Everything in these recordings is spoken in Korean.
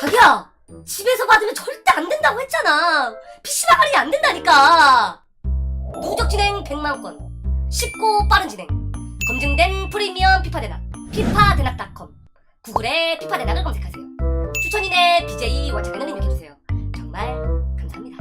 자기야 집에서 받으면 절대 안 된다고 했잖아. PC방 할인이 안 된다니까. 누적 진행? 100만 건 쉽고 빠른 진행. 검증된 프리미엄 피파 대낙 피파 대낙닷컴. 구글에 피파 대낙을 검색하세요. 추천인의 BJ 원창에는 입력해주세요. 정말 감사합니다.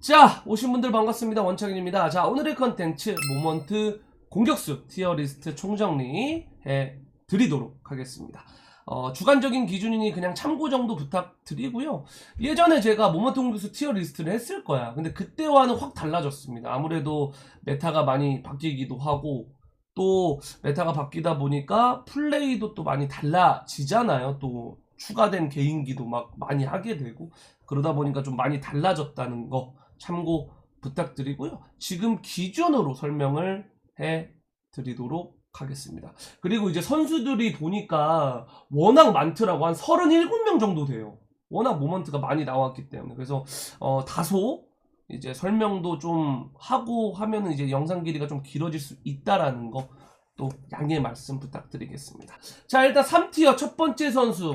자, 오신 분들 반갑습니다. 원창인입니다. 자, 오늘의 컨텐츠 모먼트 공격수 티어 리스트 총정리 해 드리도록 하겠습니다. 어, 주관적인 기준이니 그냥 참고 정도 부탁드리고요. 예전에 제가 모먼트 공격수 티어 리스트를 했을 거야. 근데 그때와는 확 달라졌습니다. 아무래도 메타가 많이 바뀌기도 하고 또 메타가 바뀌다 보니까 플레이도 또 많이 달라지잖아요. 또 추가된 개인기도 막 많이 하게 되고 그러다 보니까 좀 많이 달라졌다는 거 참고 부탁드리고요. 지금 기준으로 설명을 해 드리도록 하겠습니다. 그리고 이제 선수들이 보니까 워낙 많더라고. 한 37명 정도 돼요. 워낙 모먼트가 많이 나왔기 때문에. 그래서 어, 다소 이제 설명도 좀 하고 하면은 이제 영상 길이가 좀 길어질 수 있다라는 거 또 양해 말씀 부탁드리겠습니다. 자, 일단 3티어 첫 번째 선수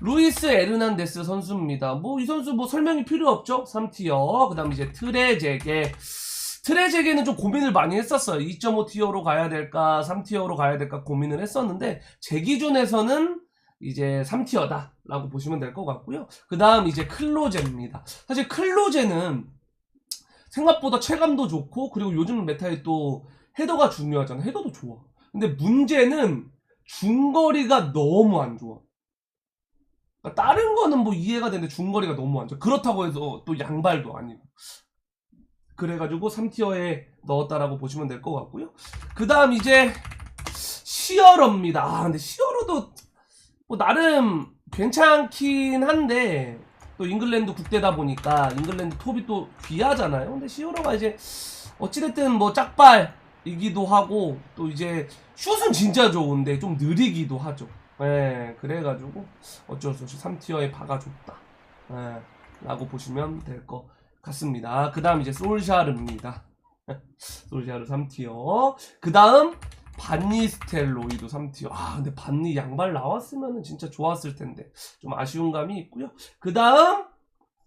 루이스 에르난데스 선수입니다. 뭐 이 선수 뭐 설명이 필요 없죠? 3티어. 그 다음 이제 트레제게. 트레제게는 좀 고민을 많이 했었어요. 2.5 티어로 가야 될까, 3 티어로 가야 될까 고민을 했었는데 제 기준에서는 이제 3티어다라고 보시면 될 것 같고요. 그 다음 이제 클로제입니다. 사실 클로제는 생각보다 체감도 좋고 그리고 요즘 메타에 또 헤더가 중요하잖아. 헤더도 좋아. 근데 문제는 중거리가 너무 안 좋아. 그러니까 다른 거는 뭐 이해가 되는데 중거리가 너무 안 좋아. 그렇다고 해서 또 양발도 아니고. 그래가지고 3티어에 넣었다라고 보시면 될 것 같고요. 그 다음 이제 시어러입니다. 아, 근데 시어러도 뭐 나름 괜찮긴 한데 또 잉글랜드 국대다 보니까 잉글랜드 톱이 또 귀하잖아요. 근데 시어러가 이제 어찌됐든 뭐 짝발이기도 하고 또 이제 슛은 진짜 좋은데 좀 느리기도 하죠. 예, 그래가지고 어쩔 수 없이 3티어에 박아줬다. 예, 라고 보시면 될 것 같 습니다. 그 다음 이제 솔샤르입니다. 솔샤르 3티어. 그 다음 반니 스텔로이도 3티어. 아, 근데 반니 양발 나왔으면 진짜 좋았을 텐데. 좀 아쉬운 감이 있고요. 그 다음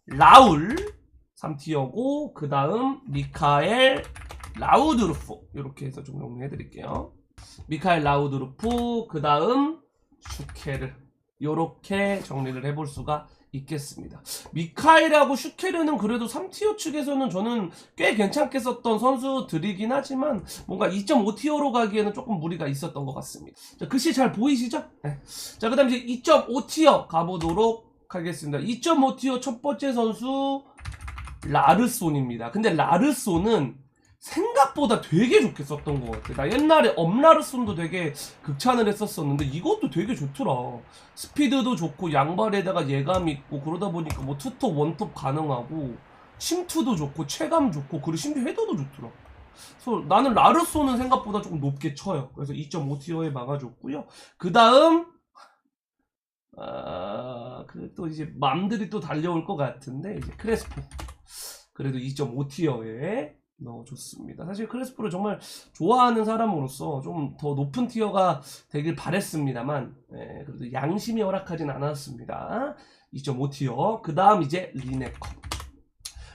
라울 3티어고, 그 다음 미카엘 라우드루프. 이렇게 해서 좀 정리해 드릴게요. 미카엘 라우드루프, 그 다음 슈케르. 요렇게 정리를 해볼 수가 있겠습니다. 미카엘하고 슈케르는 그래도 3티어 측에서는 저는 꽤 괜찮게 썼던 선수들이긴 하지만 뭔가 2.5티어로 가기에는 조금 무리가 있었던 것 같습니다. 자, 글씨 잘 보이시죠? 네. 자, 그 다음 이제 2.5티어 가보도록 하겠습니다. 2.5티어 첫 번째 선수 라르손입니다. 근데 라르손은 생각보다 되게 좋게 썼던 것 같아. 나 옛날에 엄라르손도 되게 극찬을 했었었는데 이것도 되게 좋더라. 스피드도 좋고 양발에다가 예감 있고 그러다 보니까 뭐 투톱 원톱 가능하고 침투도 좋고 체감 좋고 그리고 심지어 헤더도 좋더라. 그래서 나는 라르손은 생각보다 조금 높게 쳐요. 그래서 2.5티어에 막아줬고요. 그 다음 아, 그 또 이제 맘들이 또 달려올 것 같은데 이제 크레스포 그래도 2.5티어에 넣어줬습니다. 사실 크레스포를 정말 좋아하는 사람으로서 좀 더 높은 티어가 되길 바랬습니다만 예, 그래도 양심이 허락하진 않았습니다. 2.5티어 그 다음 이제 리네컨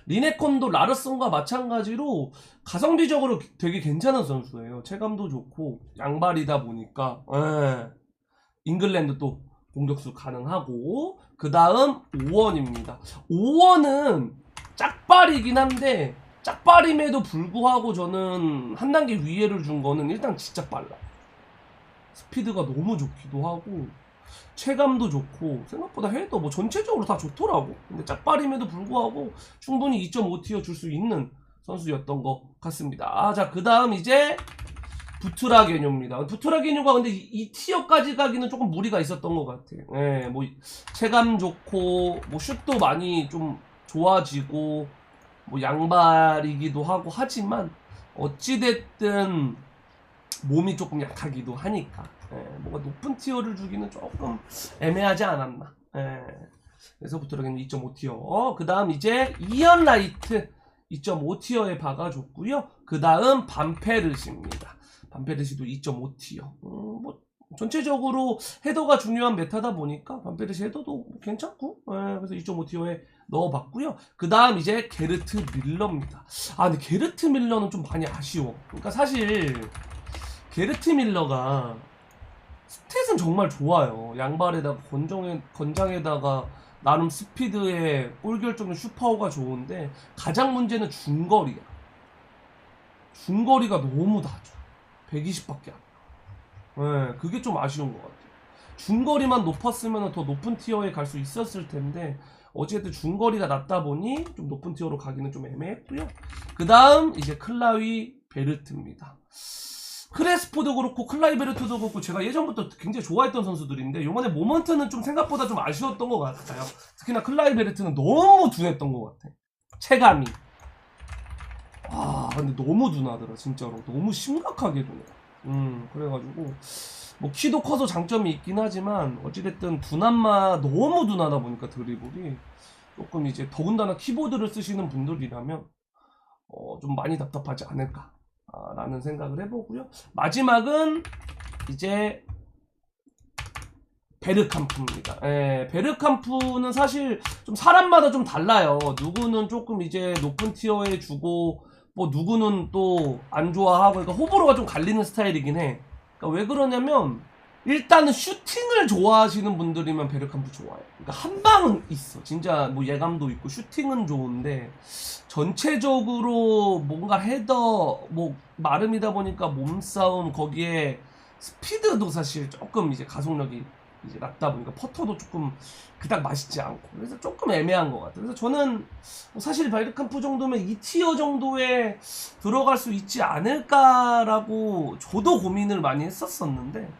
리네컨도 라르슨과 마찬가지로 가성비적으로 되게 괜찮은 선수예요. 체감도 좋고 양발이다 보니까 예, 잉글랜드 또 공격수 가능하고 그 다음 5원입니다. 5원은 짝발이긴 한데 짝발임에도 불구하고 저는 한 단계 위에를 준 거는 일단 진짜 빨라. 스피드가 너무 좋기도 하고 체감도 좋고 생각보다 헤더 뭐 전체적으로 다 좋더라고. 근데 짝발임에도 불구하고 충분히 2.5티어 줄 수 있는 선수였던 것 같습니다. 아, 자, 그 다음 이제 부트라 개뇨입니다. 부트라 개뇨가 근데 이, 이 티어까지 가기는 조금 무리가 있었던 것 같아. 예, 뭐 체감 좋고 뭐 슛도 많이 좀 좋아지고 뭐 양발이기도 하고 하지만 어찌됐든 몸이 조금 약하기도 하니까 예, 뭔가 높은 티어를 주기는 조금 애매하지 않았나. 예, 그래서 부트라겐 2.5티어. 그 다음 이제 이언 라이트 2.5티어에 박아줬고요. 그 다음 반페르시입니다. 반페르시도 2.5티어. 음, 뭐 전체적으로 헤더가 중요한 메타다 보니까 반페르시 헤더도 괜찮고 예, 그래서 2.5티어에 넣어봤고요. 그 다음 이제 게르트 밀러입니다. 아 근데 게르트 밀러는 좀 많이 아쉬워. 그러니까 사실 게르트 밀러가 스탯은 정말 좋아요. 양발에다가 건정에, 건장에다가 나름 스피드에 골 결정력 슈퍼가 좋은데 가장 문제는 중거리야. 중거리가 너무 낮아. 120밖에 안 나. 네, 그게 좀 아쉬운 것 같아요. 중거리만 높았으면 더 높은 티어에 갈 수 있었을 텐데 어쨌든 중거리가 낮다 보니 좀 높은 티어로 가기는 좀 애매했고요. 그 다음 이제 클라위 베르트입니다. 크레스포도 그렇고 클라이 베르트도 그렇고 제가 예전부터 굉장히 좋아했던 선수들인데 요번에 모먼트는 좀 생각보다 좀 아쉬웠던 것 같아요. 특히나 클라이 베르트는 너무 둔했던 것 같아. 체감이. 아 근데 너무 둔하더라 진짜로 너무 심각하게 둔해. 음 그래가지고 뭐 키도 커서 장점이 있긴 하지만 어찌됐든 둔함마 너무 둔하다 보니까 드리블이 조금 이제 더군다나 키보드를 쓰시는 분들이라면 어, 좀 많이 답답하지 않을까 아, 라는 생각을 해보고요 마지막은 이제 베르캄프입니다. 예, 베르캄프는 사실 좀 사람마다 좀 달라요. 누구는 조금 이제 높은 티어에 주고 뭐 누구는 또 안 좋아하고 그러니까 호불호가 좀 갈리는 스타일이긴 해. 그러니까 왜 그러냐면 일단은 슈팅을 좋아하시는 분들이면 베르캄프 좋아요. 그러니까 한 방은 있어. 진짜 뭐 예감도 있고 슈팅은 좋은데 전체적으로 뭔가 헤더 뭐 마름이다 보니까 몸싸움 거기에 스피드도 사실 조금 이제 가속력이 이제 낮다 보니까 퍼터도 조금 그닥 맛있지 않고 그래서 조금 애매한 것 같아요. 그래서 저는 뭐 사실 베르캄프 정도면 2티어 정도에 들어갈 수 있지 않을까라고 저도 고민을 많이 했었었는데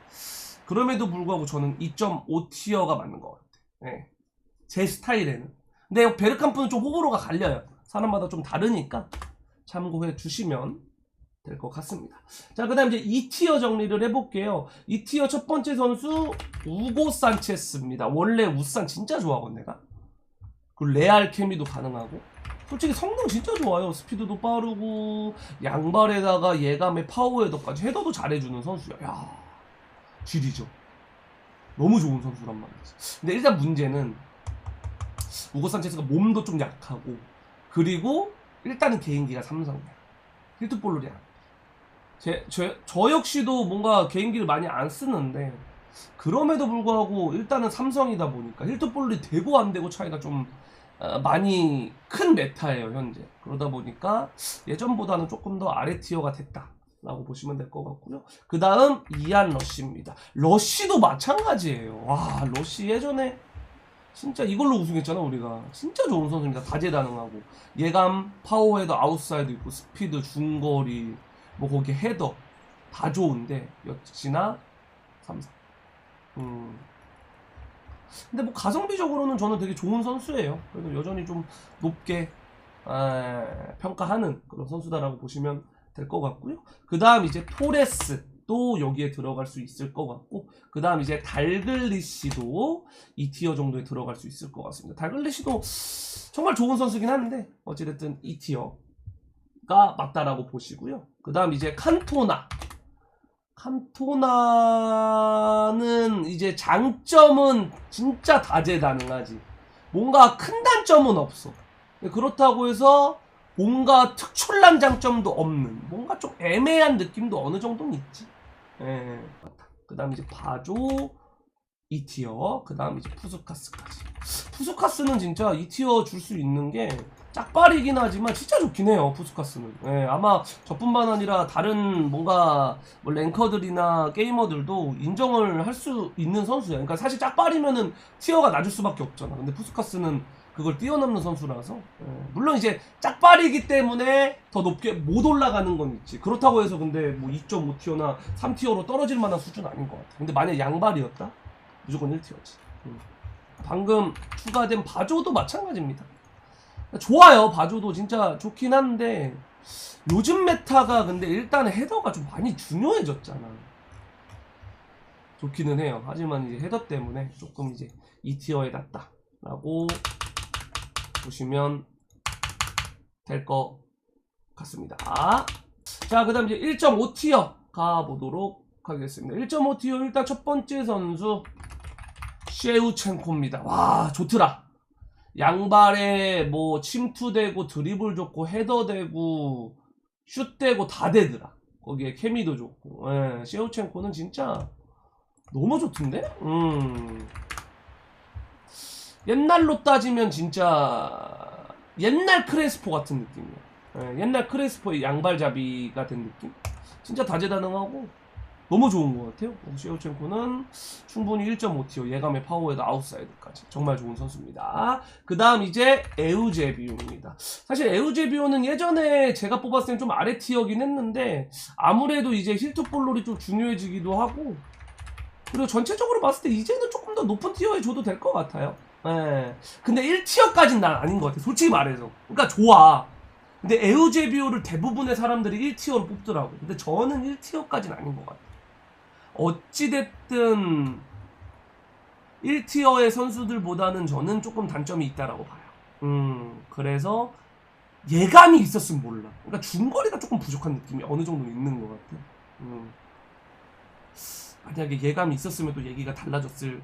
그럼에도 불구하고 저는 2.5티어가 맞는 것 같아요. 네. 제 스타일에는. 근데 베르캄프는 좀 호불호가 갈려요. 사람마다 좀 다르니까 참고해 주시면 될 것 같습니다. 자, 그 다음 이제 2티어 정리를 해볼게요. 2티어 첫 번째 선수, 우고 산체스입니다. 원래 우산 진짜 좋아하거든, 내가. 그 레알 케미도 가능하고. 솔직히 성능 진짜 좋아요. 스피드도 빠르고, 양발에다가 예감의 파워 헤더까지 헤더도 잘해주는 선수야. 야 질이죠. 너무 좋은 선수란 말이지. 근데 일단 문제는, 우고 산체스가 몸도 좀 약하고, 그리고 일단은 개인기가 삼성이야. 힐트볼로리 안 돼. 제, 제, 저 역시도 뭔가 개인기를 많이 안 쓰는데 그럼에도 불구하고 일단은 삼성이다 보니까 힐트볼이 되고 안 되고 차이가 좀 어, 많이 큰 메타예요 현재. 그러다 보니까 예전보다는 조금 더 아래 티어가 됐다 라고 보시면 될 것 같고요. 그 다음 이안 러쉬입니다. 러쉬도 마찬가지예요. 와 러쉬 예전에 진짜 이걸로 우승했잖아 우리가. 진짜 좋은 선수입니다. 다재다능하고. 예감 파워헤더 아웃사이드 있고 스피드 중거리 뭐 거기 헤더 다 좋은데 역시나 삼성 음. 근데 뭐 가성비적으로는 저는 되게 좋은 선수예요. 그래도 여전히 좀 높게 아, 평가하는 그런 선수다라고 보시면 될 것 같고요. 그 다음 이제 토레스 또 여기에 들어갈 수 있을 것 같고 그 다음 이제 달글리시도 2티어 정도에 들어갈 수 있을 것 같습니다. 달글리시도 정말 좋은 선수긴 한데 어찌됐든 2티어 가 맞다라고 보시고요. 그 다음 이제 칸토나. 칸토나는 이제 장점은 진짜 다재다능하지. 뭔가 큰 단점은 없어. 그렇다고 해서 뭔가 특출난 장점도 없는 뭔가 좀 애매한 느낌도 어느 정도는 있지. 예. 그 다음 이제 바조 2티어 그 다음 이제 푸스카스까지. 푸스카스는 진짜 2티어 줄 수 있는 게 짝발이긴 하지만 진짜 좋긴 해요 푸스카스는. 예, 아마 저뿐만 아니라 다른 뭔가 뭐 랭커들이나 게이머들도 인정을 할 수 있는 선수야 그러니까 사실 짝발이면은 티어가 낮을 수밖에 없잖아. 근데 푸스카스는 그걸 뛰어넘는 선수라서. 예, 물론 이제 짝발이기 때문에 더 높게 못 올라가는 건 있지. 그렇다고 해서 근데 뭐 2.5티어나 3티어로 떨어질 만한 수준 아닌 것 같아. 근데 만약 양발이었다? 무조건 1티어지. 방금 추가된 바조도 마찬가지입니다 좋아요 바조도 진짜 좋긴 한데 요즘 메타가 근데 일단 헤더가 좀 많이 중요해졌잖아 좋기는 해요 하지만 이제 헤더 때문에 조금 이제 2티어에 놨다 라고 보시면 될 것 같습니다 자그 다음 이제 1.5티어 가보도록 하겠습니다. 1.5티어 일단 첫 번째 선수 셰우첸코입니다. 와 좋더라. 양발에 뭐 침투되고 드리블 좋고 헤더 되고 슛 되고 다 되더라. 거기에 케미도 좋고. 예, 셰우첸코는 진짜 너무 좋던데? 음. 옛날로 따지면 진짜 옛날 크레스포 같은 느낌이야. 예, 옛날 크레스포의 양발잡이가 된 느낌? 진짜 다재다능하고 너무 좋은 것 같아요. 시오첸코는 충분히 1.5티어 예감의 파워에도 아웃사이드까지 정말 좋은 선수입니다. 그 다음 이제 에우제비오입니다. 사실 에우제비오는 예전에 제가 뽑았을 땐 좀 아래 티어긴 했는데 아무래도 이제 힐트볼롤이 좀 중요해지기도 하고 그리고 전체적으로 봤을 때 이제는 조금 더 높은 티어에 줘도 될 것 같아요. 예. 근데 1티어까지는 난 아닌 것 같아. 솔직히 말해서. 그러니까 좋아. 근데 에우제비오를 대부분의 사람들이 1티어로 뽑더라고. 근데 저는 1티어까지는 아닌 것 같아. 어찌됐든 1티어의 선수들보다는 저는 조금 단점이 있다라고 봐요. 음, 그래서 예감이 있었으면 몰라. 그러니까 중거리가 조금 부족한 느낌이 어느 정도 있는 것 같아. 음. 만약에 예감이 있었으면 또 얘기가 달라졌을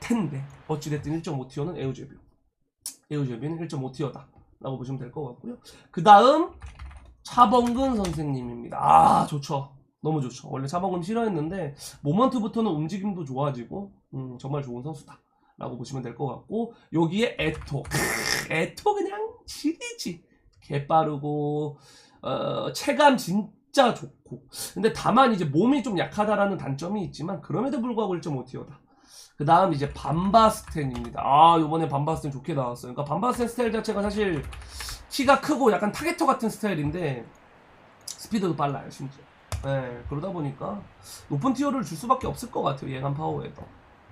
텐데 어찌됐든 1.5티어는 에우제비오. 에우제비는 1.5티어다. 라고 보시면 될 것 같고요. 그 다음 차범근 선생님입니다. 아 좋죠. 너무 좋죠. 원래 차범근 싫어했는데 모먼트부터는 움직임도 좋아지고 음, 정말 좋은 선수다. 라고 보시면 될 것 같고 여기에 에토. 에토 그냥 지리지. 개 빠르고 어, 체감 진짜 좋고. 근데 다만 이제 몸이 좀 약하다라는 단점이 있지만 그럼에도 불구하고 1.5티어다. 그 다음 이제 밤바스텐입니다. 아 요번에 밤바스텐 좋게 나왔어요. 그러니까 밤바스텐 스타일 자체가 사실 키가 크고 약간 타겟터 같은 스타일인데 스피드도 빨라요 심지어 네, 그러다 보니까 높은 티어를 줄 수밖에 없을 것 같아요 예감 파워에도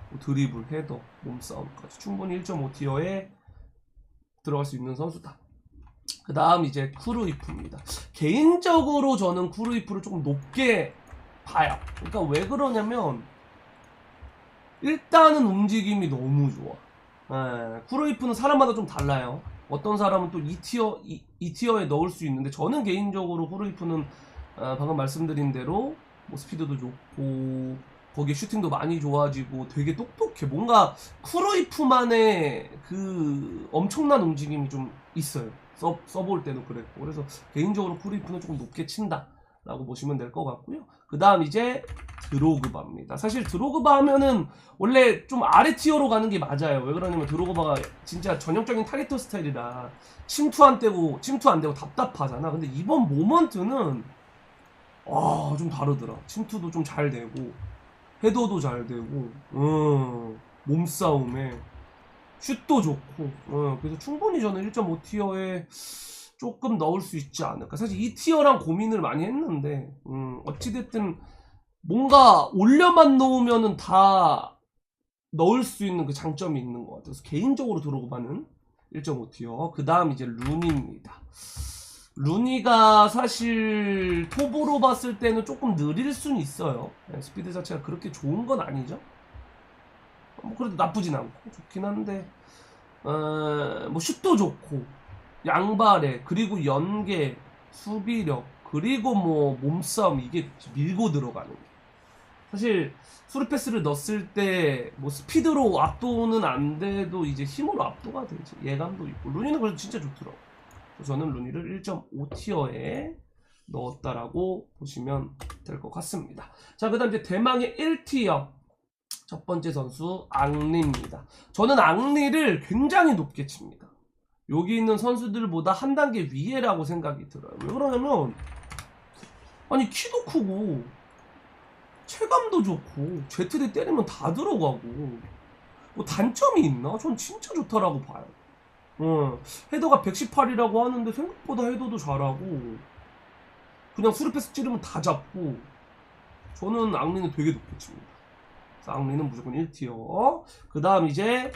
뭐 드리블, 헤더, 몸싸움까지 충분히 1.5 티어에 들어갈 수 있는 선수다. 그 다음 이제 쿠루이프입니다. 개인적으로 저는 쿠루이프를 조금 높게 봐요. 그러니까 왜 그러냐면 일단은 움직임이 너무 좋아. 예, 쿠루이프는 사람마다 좀 달라요. 어떤 사람은 또 2티어, 2, 티어에 넣을 수 있는데 저는 개인적으로 쿠루이프는 어, 방금 말씀드린 대로 뭐 스피드도 좋고 거기에 슈팅도 많이 좋아지고 되게 똑똑해. 뭔가 쿠로이프만의 그 엄청난 움직임이 좀 있어요. 써, 써볼 때도 그랬고. 그래서 개인적으로 쿠로이프는 조금 높게 친다. 라고 보시면 될 것 같고요. 그 다음 이제 드로그바입니다. 사실 드로그바 하면은 원래 좀 아래 티어로 가는 게 맞아요. 왜 그러냐면 드로그바가 진짜 전형적인 타겟터 스타일이라 침투 안 떼고 침투 안 되고 답답하잖아. 근데 이번 모먼트는 와 좀 다르더라. 침투도 좀 잘 되고 헤더도 잘 되고, 음, 몸싸움에 슛도 좋고, 음, 그래서 충분히 저는 1.5티어에 조금 넣을 수 있지 않을까. 사실 2티어랑 고민을 많이 했는데, 음, 어찌됐든 뭔가 올려만 놓으면은 다 넣을 수 있는 그 장점이 있는 것 같아요. 그래서 개인적으로 들어오고 봐는 1.5티어. 그 다음 이제 루니입니다. 루니가 사실 톱으로 봤을 때는 조금 느릴 수는 있어요. 네, 스피드 자체가 그렇게 좋은 건 아니죠. 뭐 그래도 나쁘진 않고 좋긴 한데 어, 뭐 슛도 좋고 양발에 그리고 연계 수비력 그리고 뭐 몸싸움 이게 밀고 들어가는 게 사실 수르패스를 넣었을 때 뭐 스피드로 압도는 안 돼도 이제 힘으로 압도가 되지 예감도 있고 루니는 그래도 진짜 좋더라고. 저는 루니를 1.5티어에 넣었다라고 보시면 될 것 같습니다. 자, 그 다음 이제 대망의 1티어. 첫 번째 선수, 앙리입니다. 저는 앙리를 굉장히 높게 칩니다. 여기 있는 선수들보다 한 단계 위에라고 생각이 들어요. 왜 그러냐면, 아니, 키도 크고, 체감도 좋고, 제트대 때리면 다 들어가고, 뭐 단점이 있나? 전 진짜 좋다라고 봐요. 어, 헤더가 118이라고 하는데 생각보다 헤더도 잘하고 그냥 수르패스 찌르면 다 잡고 저는 앙리는 되게 높게 칩니다. 앙리는 무조건 1티어. 그 다음 이제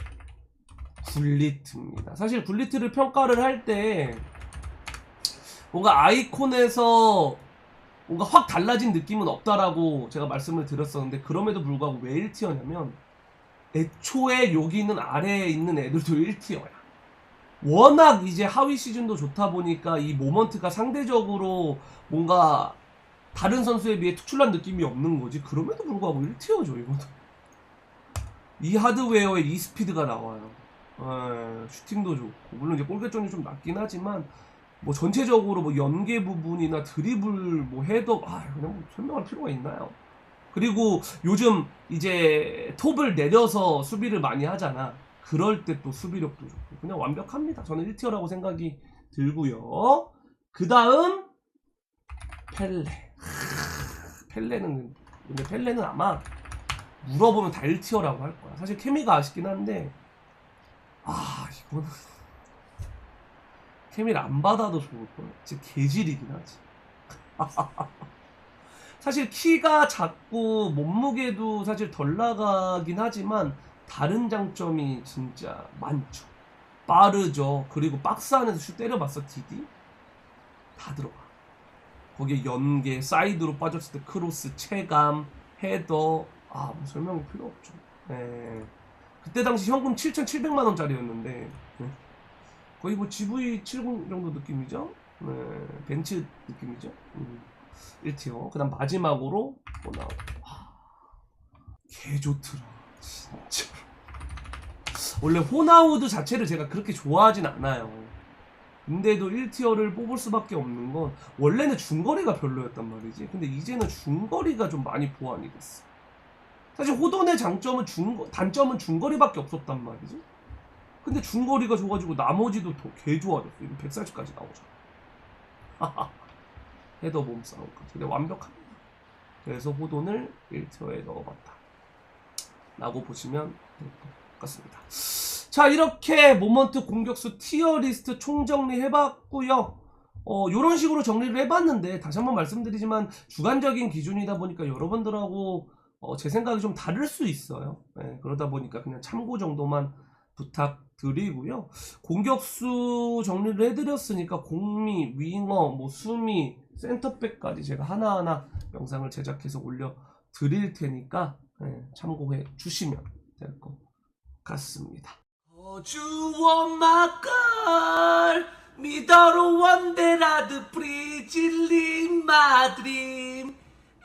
굴리트입니다. 사실 굴리트를 평가를 할 때 뭔가 아이콘에서 뭔가 확 달라진 느낌은 없다라고 제가 말씀을 드렸었는데 그럼에도 불구하고 왜 1티어냐면 애초에 여기 있는 아래에 있는 애들도 1티어야. 워낙 이제 하위 시즌도 좋다 보니까 이 모먼트가 상대적으로 뭔가 다른 선수에 비해 특출난 느낌이 없는 거지. 그럼에도 불구하고 1티어죠, 이것도. 이 하드웨어에 이 스피드가 나와요. 예, 슈팅도 좋고. 물론 이제 골개점이 좀 낮긴 하지만, 뭐 전체적으로 뭐 연계 부분이나 드리블, 뭐 헤더, 아, 그냥 뭐 설명할 필요가 있나요? 그리고 요즘 이제 톱을 내려서 수비를 많이 하잖아. 그럴 때 또 수비력도 좋고. 그냥 완벽합니다. 저는 1티어라고 생각이 들고요. 그 다음, 펠레. 펠레는 근데 펠레는 아마 물어보면 다 1티어라고 할 거야. 사실 케미가 아쉽긴 한데 아 이거는 케미를 안 받아도 좋을 거야. 진짜 개질이긴 하지. 사실 키가 작고 몸무게도 사실 덜 나가긴 하지만 다른 장점이 진짜 많죠. 빠르죠. 그리고 박스 안에서 슛 때려봤어, 디디? 다 들어가. 거기에 연계, 사이드로 빠졌을 때 크로스, 체감, 헤더, 아, 뭐 설명 필요 없죠. 네. 그때 당시 현금 7,700만 원짜리였는데 네. 거의 뭐 GV70 정도 느낌이죠. 네. 벤츠 느낌이죠. 음. 1티어. 그 다음 마지막으로 뭐 나오. 개 좋더라. 진짜. 원래 호나우드 자체를 제가 그렇게 좋아하진 않아요. 근데도 1티어를 뽑을 수밖에 없는 건 원래는 중거리가 별로였단 말이지. 근데 이제는 중거리가 좀 많이 보완이 됐어. 사실 호돈의 장점은 중 단점은 중거리밖에 없었단 말이지. 근데 중거리가 좋아지고 나머지도 더 개 좋아졌어. 이거 140까지 나오잖아. 헤더 몸싸움까지. 근데 완벽합니다. 그래서 호돈을 1티어에 넣어봤다. 라고 보시면 될 것 같습니다. 자, 이렇게 모먼트 공격수 티어 리스트 총정리 해봤고요. 어, 요런 식으로 정리를 해봤는데, 다시 한번 말씀드리지만, 주관적인 기준이다 보니까 여러분들하고, 어, 제 생각이 좀 다를 수 있어요. 예, 그러다 보니까 그냥 참고 정도만 부탁드리고요. 공격수 정리를 해드렸으니까, 공미, 윙어, 뭐, 수미, 센터백까지 제가 하나하나 영상을 제작해서 올려 드릴 테니까, 예, 참고해 주시면 될 것 같습니다.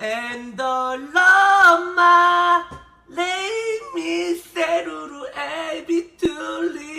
And the lama lay me seruru ebi tuli